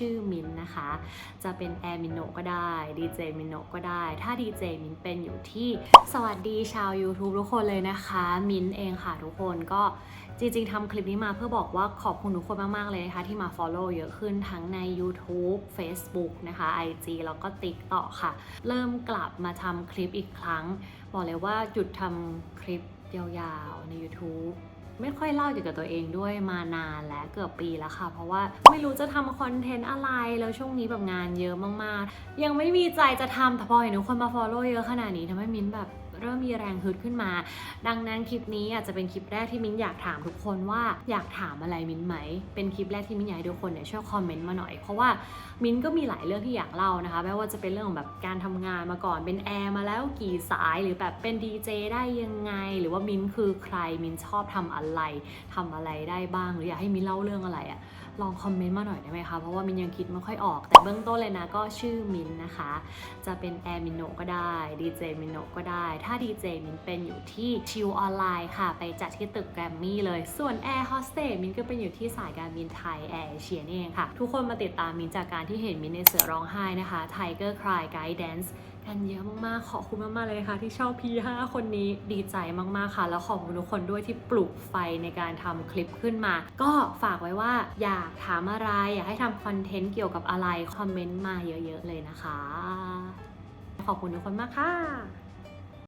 ชื่อมินนะคะ จะเป็นแอร์มินโนก็ได้ดีเจมินโนก็ได้ ถ้าดีเจมินเป็นอยู่ที่สวัสดีชาว YouTube ทุกคนเลยนะคะ มินเองค่ะทุกคนก็จริงๆทำคลิปนี้มาเพื่อบอกว่าขอบคุณทุกคนมาก ๆ เลยนะคะ ที่มา Follow เยอะขึ้นทั้งใน YouTube Facebook นะคะ IG แล้วก็ TikTok ค่ะ เริ่มกลับมาทำคลิปอีกครั้ง บอกเลยว่าหยุดทำคลิปยาวๆใน YouTube ไม่ค่อยเล่าเกี่ยวกับตัวเองด้วยมานานแล้วเกือบปีแล้วค่ะ เพราะว่าไม่รู้จะทำคอนเทนต์อะไรแล้วช่วงนี้แบบงานเยอะมากๆ ยังไม่มีใจจะทำแต่พอเห็นทุกคนมา follow เยอะขนาดนี้ทำให้มิ้นแบบเริ่มมีแรงฮึดขึ้นมา ดังนั้นคลิปนี้อาจจะเป็นคลิปแรกที่มิ้นอยากถามทุกคนว่าอยากถามอะไรมิ้นไหม เป็นคลิปแรกที่มิ้นอยากให้ทุกคนเนี่ยช่วยคอมเมนต์มาหน่อย เพราะว่ามิ้นก็มีหลายเรื่องที่อยากเล่านะคะ ไม่ว่าจะเป็นเรื่องของแบบการทำงานมาก่อน เป็นแอร์มาแล้วกี่สาย หรือแบบเป็นดีเจได้ยังไง หรือว่ามิ้นคือใคร มิ้นชอบทำอะไรทำอะไรได้บ้าง หรืออยากให้มิ้นเล่าเรื่องอะไรอะลองคอมเมนต์มาหน่อยได้ไหมคะ เพราะว่ามินยังคิดไม่ค่อยออก แต่เบื้องต้นเลยนะก็ชื่อมินนะคะ จะเป็นแอร์มินโนก็ได้ดีเจมินโนก็ได้ ถ้าดีเจมินเป็นอยู่ที่ชิวออนไลน์ค่ะ ไปจัดที่ตึกแกรมมี่เลย ส่วนแอร์โฮสเตสมินก็เป็นอยู่ที่สายการบินไทยแอร์เอเชียนี่เองค่ะ ทุกคนมาติดตามมินจากการที่เห็นมินในเสือร้องไห้นะคะ Tiger Cry Guidance กันเยอะมากๆ ขอบคุณมากๆเลยนะคะที่ชอบ P5 คนนี้ดีใจมากๆค่ะ แล้วขอบคุณทุกคนด้วยที่ปลุกไฟในการทำคลิปขึ้นมา ก็ฝากไว้ว่าอยากถามอะไร อยากให้ทำคอนเทนต์เกี่ยวกับอะไร คอมเมนต์มาเยอะๆเลยนะคะ ขอบคุณทุกคนมากค่ะ